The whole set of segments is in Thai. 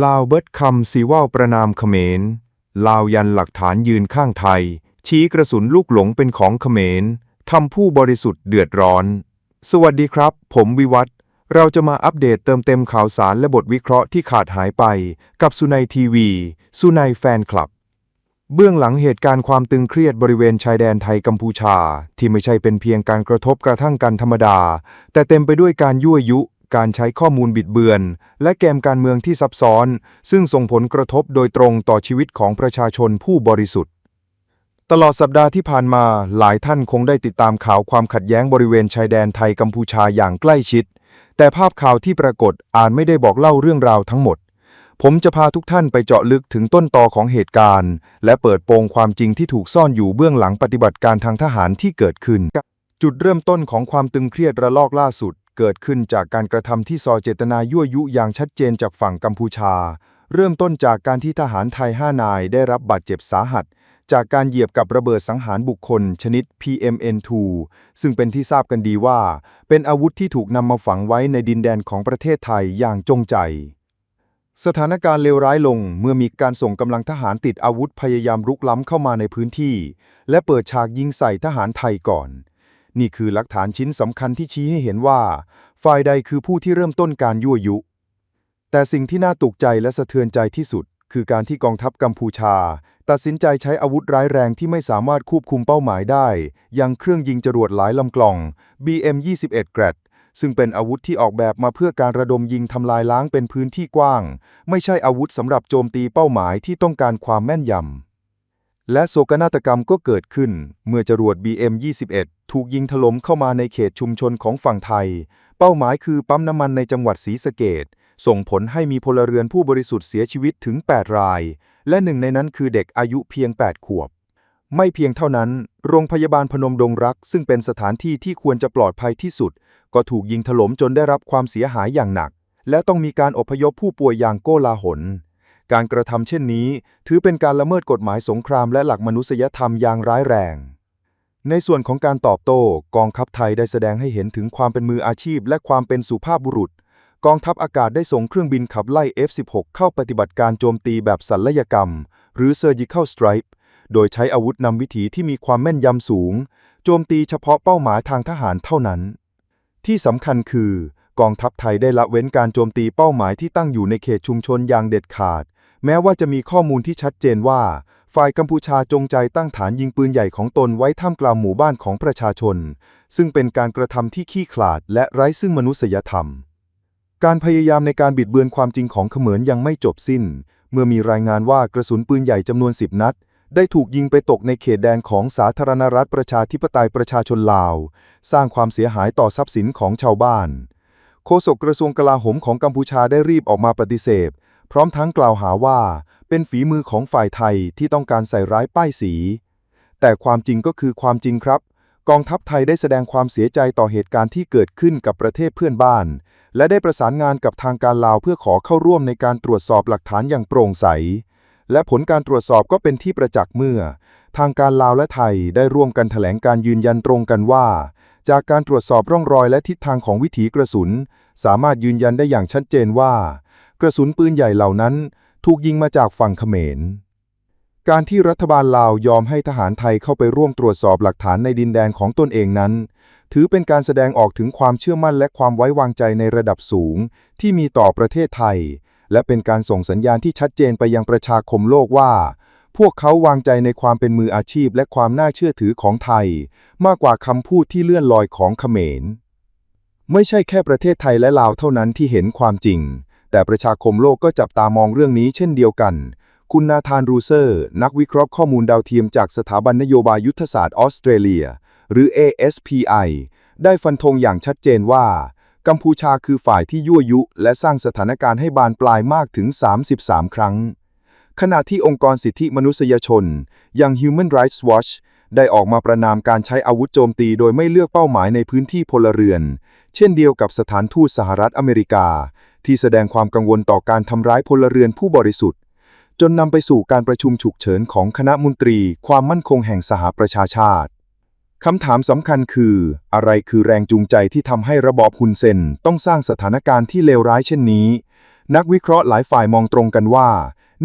ลาวเบิดคำสีว่าวประนามเขมร ลาวยันหลักฐานยืนข้างไทย ชี้กระสุนลูกหลงเป็นของเขมรทำผู้บริสุทธิ์เดือดร้อน สวัสดีครับ ผมวิวัฒเราจะมาอัปเดตเติมเต็มข่าวสารและบทวิเคราะห์ที่ขาดหายไป กับสุนัยทีวี สุนัยแฟนคลับ เบื้องหลังเหตุการณ์ความตึงเครียดบริเวณชายแดนไทยกัมพูชา ที่ไม่ใช่เป็นเพียงการกระทบกระทั่งกันธรรมดา แต่เต็มไปด้วยการยั่วยุ การใช้ข้อมูลบิดเบือน และเกมการเมืองที่ซับซ้อน ซึ่งส่งผลกระทบโดยตรงต่อชีวิตของประชาชนผู้บริสุทธิ์ ตลอดสัปดาห์ที่ผ่านมาหลายท่านคงได้ติดตามข่าวความขัดแย้งบริเวณชายแดนไทยกัมพูชาอย่างใกล้ชิด แต่ภาพข่าวที่ปรากฏอาจไม่ได้บอกเล่าเรื่องราวทั้งหมด ผมจะพาทุกท่านไปเจาะลึกถึงต้นตอของเหตุการณ์ และเปิดโปงความจริงที่ถูกซ่อนอยู่เบื้องหลังปฏิบัติการทางทหารที่เกิดขึ้นจุดเริ่มต้นของความตึงเครียดระลอกล่าสุด เกิดขึ้นจากการกระทำที่ซอเจตนายั่วยุอย่างชัดเจนจากฝั่งกัมพูชา เริ่มต้นจากการที่ทหารไทย 5 นายได้รับบาดเจ็บสาหัส จากการเหยียบกับระเบิดสังหารบุคคล ชนิด PMN2 ซึ่งเป็นที่ทราบกันดีว่า เป็นอาวุธที่ถูกนำมาฝังไว้ในดินแดนของประเทศไทยอย่างจงใจสถานการณ์เลวร้ายลงเมื่อมีการส่งกำลังทหารติดอาวุธพยายามรุกล้ำเข้ามาในพื้นที่ และเปิดฉากยิงใส่ทหารไทยก่อน นี่คือหลักฐานชิ้นสำคัญที่ชี้ให้เห็นว่า ฝ่ายใดคือผู้ที่เริ่มต้นการยั่วยุ แต่สิ่งที่น่าตกใจและสะเทือนใจที่สุด คือการที่กองทัพกัมพูชา ตัดสินใจใช้อาวุธร้ายแรงที่ไม่สามารถควบคุมเป้าหมายได้ อย่างเครื่องยิงจรวดหลายลำกล่อง BM-21 แกรดซึ่งเป็นอาวุธที่ออกแบบมาเพื่อการระดมยิงทำลายล้างเป็นพื้นที่กว้าง ไม่ใช่อาวุธสำหรับโจมตีเป้าหมายที่ต้องการความแม่นยำและโศกนาฏกรรมก็เกิดขึ้นเมื่อจรวด BM-21 ถูกยิงถล่มเข้ามาในเขตชุมชนของฝั่งไทย เป้าหมายคือปั๊มน้ำมันในจังหวัดศรีสะเกดส่งผลให้มีพลเรือนผู้บริสุทธิ์เสียชีวิตถึง 8 ราย และหนึ่งในนั้นคือเด็กอายุเพียง 8 ขวบ ไม่เพียงเท่านั้น โรงพยาบาลพนมดงรัก ซึ่งเป็นสถานที่ที่ควรจะปลอดภัยที่สุด ก็ถูกยิงถล่มจนได้รับความเสียหายอย่างหนัก และต้องมีการอพยพผู้ป่วยอย่างโกลาหลการกระทำเช่นนี้ ถือเป็นการละเมิดกฎหมายสงครามและหลักมนุษยธรรมอย่างร้ายแรง ในส่วนของการตอบโต้กองทัพไทยได้แสดงให้เห็นถึงความเป็นมืออาชีพ และความเป็นสุภาพบุรุษ กองทัพอากาศได้ส่งเครื่องบินขับไล่ F-16 เข้าปฏิบัติการโจมตีแบบศัลยกรรม หรือ Surgical Strike โดยใช้อาวุธนำวิถีที่มีความแม่นยำสูง โจมตีเฉพาะเป้าหมายทางทหารเท่านั้น ที่สำคัญคือ กองทัพไทยได้ละเว้นการโจมตีเป้าหมายที่ตั้งอยู่ในเขตชุมชนอย่างเด็ดขาด แม้ว่าจะมีข้อมูลที่ชัดเจนว่า ฝ่ายกัมพูชาจงใจตั้งฐานยิงปืนใหญ่ของตนไว้ท่ามกลางหมู่บ้านของประชาชน ซึ่งเป็นการกระทำที่ขี้ขลาดและไร้ซึ่งมนุษยธรรม การพยายามในการบิดเบือนความจริงของเขมรยังไม่จบสิ้น เมื่อมีรายงานว่ากระสุนปืนใหญ่จำนวน 10 นัดได้ถูกยิงไปตกในเขตแดนของสาธารณรัฐประชาธิปไตยประชาชนลาว สร้างความเสียหายต่อทรัพย์สินของชาวบ้าน โฆษกกระทรวงกลาโหมของกัมพูชาได้รีบออกมาปฏิเสธ พร้อมทั้งกล่าวหาว่า เป็นฝีมือของฝ่ายไทยที่ต้องการใส่ร้ายป้ายสี แต่ความจริงก็คือความจริงครับ กองทัพไทยได้แสดงความเสียใจต่อเหตุการณ์ที่เกิดขึ้นกับประเทศเพื่อนบ้าน และได้ประสานงานกับทางการลาวเพื่อขอเข้าร่วมในการตรวจสอบหลักฐานอย่างโปร่งใส และผลการตรวจสอบก็เป็นที่ประจักษ์เมื่อ ทางการลาวและไทยได้ร่วมกันแถลงการยืนยันตรงกันว่า จากการตรวจสอบร่องรอยและทิศทางของวิถีกระสุน สามารถยืนยันได้อย่างชัดเจนว่า กระสุนปืนใหญ่เหล่านั้น ถูกยิงมาจากฝั่งเขมร การที่รัฐบาลลาวยอมให้ทหารไทยเข้าไปร่วมตรวจสอบหลักฐานในดินแดนของตนเองนั้น ถือเป็นการแสดงออกถึงความเชื่อมั่นและความไว้วางใจในระดับสูง ที่มีต่อประเทศไทย และเป็นการส่งสัญญาณที่ชัดเจนไปยังประชาคมโลกว่า พวกเขาวางใจในความเป็นมืออาชีพและความน่าเชื่อถือของไทย มากกว่าคำพูดที่เลื่อนลอยของเขมร ไม่ใช่แค่ประเทศไทยและลาวเท่านั้นที่เห็นความจริง แต่ประชาคมโลกก็จับตามองเรื่องนี้เช่นเดียวกัน คุณนาธานรูเซอร์ นักวิเคราะห์ข้อมูลดาวเทียมจากสถาบันนโยบายยุทธศาสตร์ออสเตรเลีย หรือ ASPI ได้ฟันธงอย่างชัดเจนว่า กัมพูชาคือฝ่ายที่ยั่วยุ และสร้างสถานการณ์ให้บานปลายมากถึง 33 ครั้ง ขณะที่องค์กรสิทธิมนุษยชน อย่าง Human Rights Watch ได้ออกมาประนามการใช้อาวุธโจมตีโดยไม่เลือกเป้าหมายในพื้นที่พลเรือน เช่นเดียวกับสถานทูตสหรัฐอเมริกา ที่แสดงความกังวลต่อการทำร้ายพลเรือนผู้บริสุทธิ์ จนนำไปสู่การประชุมฉุกเฉินของคณะมนตรีความมั่นคงแห่งสหประชาชาติคำถามสำคัญคือ อะไรคือแรงจูงใจที่ทำให้ระบอบฮุนเซนต้องสร้างสถานการณ์ที่เลวร้ายเช่นนี้ นักวิเคราะห์หลายฝ่ายมองตรงกันว่า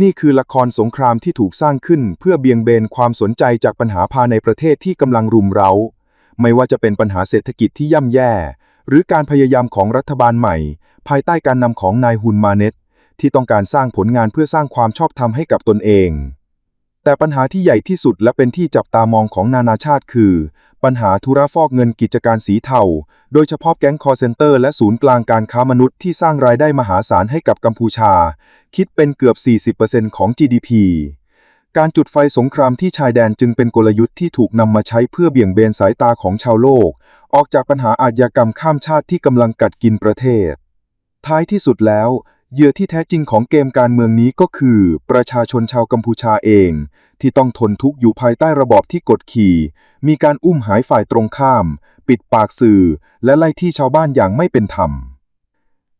นี่คือละครสงครามที่ถูกสร้างขึ้นเพื่อเบี่ยงเบนความสนใจจากปัญหาภายในประเทศที่กำลังรุมเร้า ไม่ว่าจะเป็นปัญหาเศรษฐกิจที่ย่ำแย่ หรือการพยายามของรัฐบาลใหม่ ภายใต้การนำของนายฮุนมาเน็ตที่ต้องการสร้างผลงานเพื่อสร้างความชอบธรรมให้กับตนเอง แต่ปัญหาที่ใหญ่ที่สุดและเป็นที่จับตามองของนานาชาติคือ ปัญหาธุรฟอกเงินกิจการสีเทา โดยเฉพาะแก๊งคอร์เซนเตอร์และศูนย์กลางการค้ามนุษย์ที่สร้างรายได้มหาศาลให้กับกัมพูชา คิดเป็นเกือบ 40%ของ GDP การจุดไฟสงครามที่ชายแดนจึงเป็นกลยุทธ์ที่ถูกนำมาใช้เพื่อเบี่ยงเบนสายตาของชาวโลก ออกจากปัญหาอาชญากรรมข้ามชาติที่กำลังกัดกินประเทศ ท้ายที่สุดแล้ว เหยื่อที่แท้จริงของเกมการเมืองนี้ก็คือ ประชาชนชาวกัมพูชาเอง ที่ต้องทนทุกข์อยู่ภายใต้ระบอบที่กดขี่ มีการอุ้มหายฝ่ายตรงข้าม ปิดปากสื่อ และไล่ที่ชาวบ้านอย่างไม่เป็นธรรม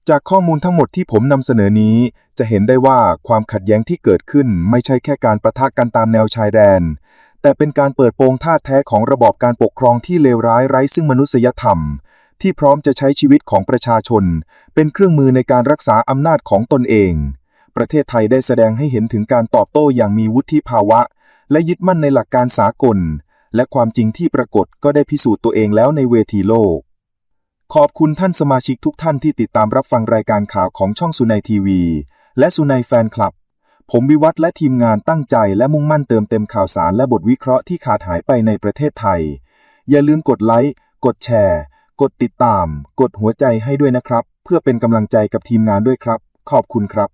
จากข้อมูลทั้งหมดที่ผมนำเสนอนี้ จะเห็นได้ว่าความขัดแย้งที่เกิดขึ้นไม่ใช่แค่การประทะกันตามแนวชายแดน แต่เป็นการเปิดโปงท่าแท้ของระบอบการปกครองที่เลวร้ายไร้ซึ่งมนุษยธรรม ที่พร้อมจะใช้ชีวิตของประชาชน เป็นเครื่องมือในการรักษาอำนาจของตนเอง ประเทศไทยได้แสดงให้เห็นถึงการตอบโต้อย่างมีวุฒิภาวะ และยึดมั่นในหลักการสากล และความจริงที่ปรากฏก็ได้พิสูจน์ตัวเองแล้วในเวทีโลก ขอบคุณท่านสมาชิกทุกท่านที่ติดตามรับฟังรายการข่าวของช่องสุนัยทีวี และสุนัยแฟนคลับผมวิวัฒและทีมงานตั้งใจและมุ่งมั่นเติมเต็มข่าวสารและบทวิเคราะห์ที่ขาดหายไปในประเทศไทย อย่าลืมกดไลค์ กดแชร์ กดติดตาม กดหัวใจให้ด้วยนะครับ เพื่อเป็นกำลังใจกับทีมงานด้วยครับ ขอบคุณครับ